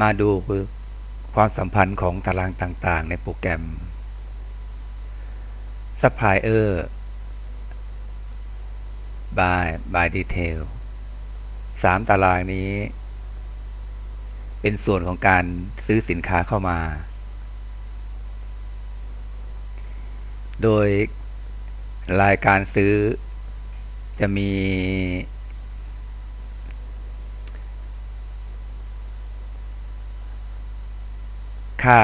มาดูความสัมพันธ์ของตารางต่างๆ ในโปรแกรม Supplier by by detail สามตารางนี้ เป็นส่วนของการซื้อสินค้าเข้ามา โดยรายการซื้อจะมี ค่า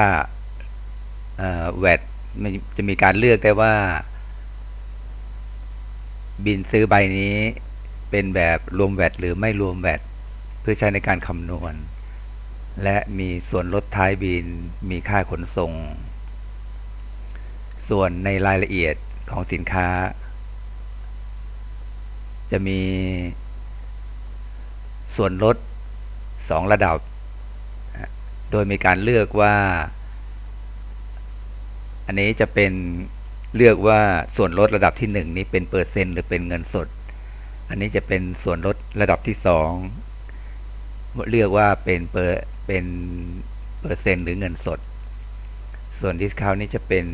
แวดมันจะมีการเลือกได้ว่า บินซื้อใบนี้เป็นแบบรวมแวดหรือไม่รวมแวดเพื่อใช้ในการคำนวณ และมีส่วนลดท้ายบินมีค่าขนส่ง ส่วนในรายละเอียดของสินค้า จะมีส่วนลดสองระดับ ดยมีการเลือกว่า อันนี้จะเป็นเลือกว่าส่วนลดระดับที่หนึ่งนี้เป็นเปอร์เซ็นต์หรือเป็นเงินสด อันนี้จะเป็นส่วนลดระดับที่สองเลือกว่าเป็นเปอร์เป็นเปอร์เซ็นต์หรือเงินสด ส่วนดิสคาวนี้จะเป็น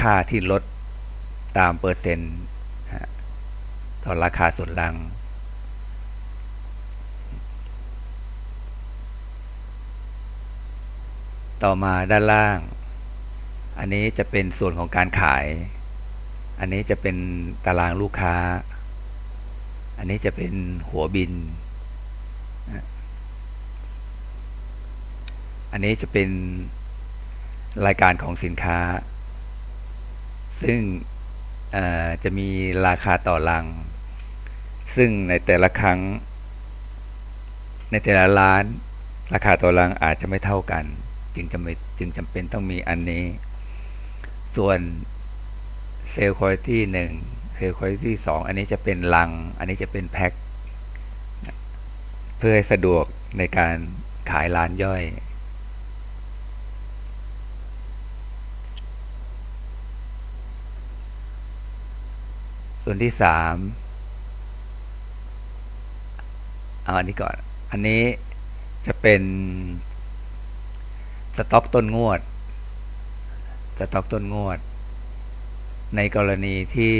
ค่าที่ลดตามเปอร์เซ็นต์ต่อราคาส่วนลัง ต่อมาด้านล่าง อันนี้จะเป็นส่วนของการขาย อันนี้จะเป็นตารางลูกค้า อันนี้จะเป็นหัวบิน อันนี้จะเป็นรายการของสินค้า ซึ่งจะมีราคาต่อลัง ซึ่งในแต่ละครั้ง ในแต่ละร้าน ราคาต่อลังอาจจะไม่เท่ากัน จึงจำจึงจำเป็นต้องมีอันนี้ ส่วนเซลล์คุณภาพหนึ่งเซลล์คุณภาพสองอันนี้จะเป็นลัง อันนี้จะเป็นแพ็คเพื่อให้สะดวกในการขายร้านย่อย ส่วนที่สามเอาอันนี้ก่อน อันนี้จะเป็น สต็อกต้นงวด สต็อกต้นงวด ในกรณีที่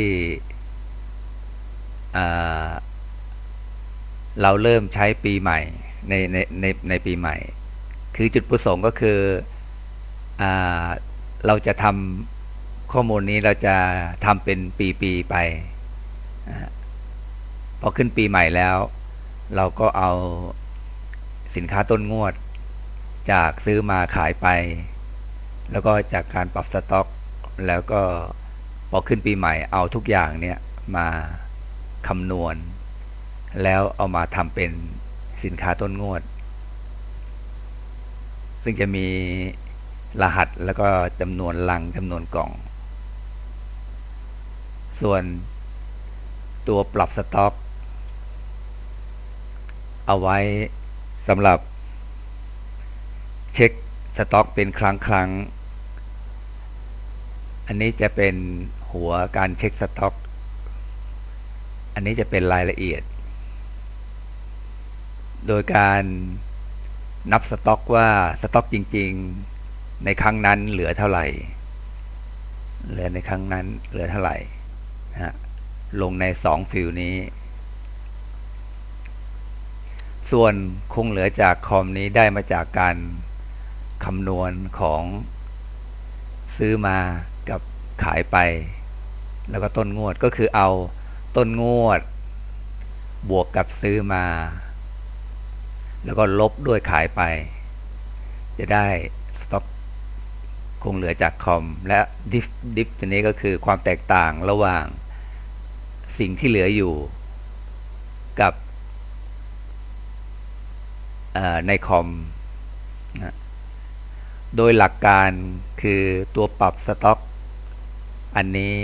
เราเริ่มใช้ปีใหม่ในในในในปีใหม่ คือจุดประสงค์ก็คืออเราจะทำข้อมูลนี้เราจะทำเป็นปีๆไปพอขึ้นปีใหม่แล้ว เราก็เอาสินค้าต้นงวด จากซื้อมาขายไป แล้วก็จากการปรับสต็อก แล้วก็พอขึ้นปีใหม่เอาทุกอย่างเนี่ยมาคำนวณ แล้วเอามาทำเป็นสินค้าต้นงวด ซึ่งจะมีรหัสแล้วก็จำนวนลังจำนวนกล่อง ส่วนตัวปรับสต็อก เอาไว้สำหรับ เช็คสต็อกเป็นครั้งครั้ง อันนี้จะเป็นหัวการเช็คสต็อก อันนี้จะเป็นรายละเอียด โดยการนับสต็อกว่าสต็อกจริง ๆ ในครั้งนั้นเหลือเท่าไหร่ เหลือในครั้งนั้นเหลือเท่าไหร่ฮะลงในสองฟิลนี้ ส่วนคงเหลือจากคอมนี้ได้มาจากการ คำนวณของซื้อมากับขายไป แล้วก็ต้นงวดก็คือเอาต้นงวด บวกกับซื้อมา แล้วก็ลบด้วยขายไป จะได้สต็อกคงเหลือจากคอม และดิฟดิฟตัวนี้ก็คือความแตกต่างระหว่างสิ่งที่เหลืออยู่กับในคอมนะ โดยหลักการคือตัวปรับสต็อก อันนี้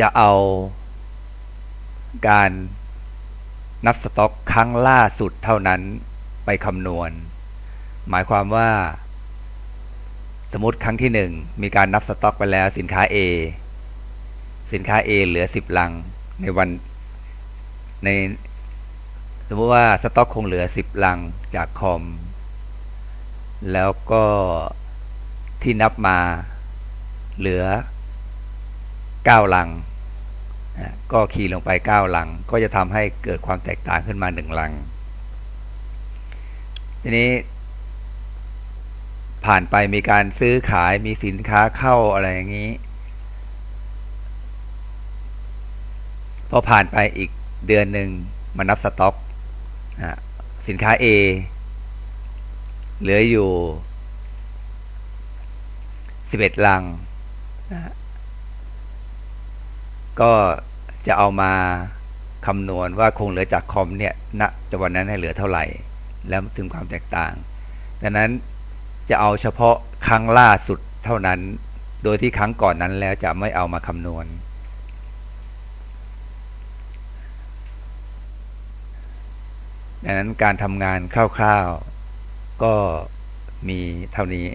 จะเอาการนับสต็อกครั้งล่าสุดเท่านั้นไปคำนวณ หมายความว่า สมมติครั้งที่หนึ่งมีการนับสต็อกไปแล้วสินค้า A สินค้า A เหลือสิบลังในวันในสมมติว่าสต็อกคงเหลือสิบลังจากคอม แล้วก็ที่นับมาเหลือเก้าลัง ก็คีย์ลงไปเก้าลัง ก็จะทำให้เกิดความแตกต่างขึ้นมาหนึ่งลัง ทีนี้ ผ่านไปมีการซื้อขายมีสินค้าเข้าอะไรอย่างนี้ พอผ่านไปอีกเดือนหนึ่งมานับสต็อกสินค้า A เหลืออยู่11ลังนะก็จะเอามาคำนวณว่าคงเหลือจากคอมเนี่ยณจังหวันนั้นให้เหลือเท่าไหร่ แล้วถึงความแตกต่าง ดังนั้นจะเอาเฉพาะครั้งล่าสุดเท่านั้น โดยที่ครั้งก่อนนั้นแล้วจะไม่เอามาคำนวณ ดังนั้นการทำงานคร่าวๆ ก็มีเท่านี้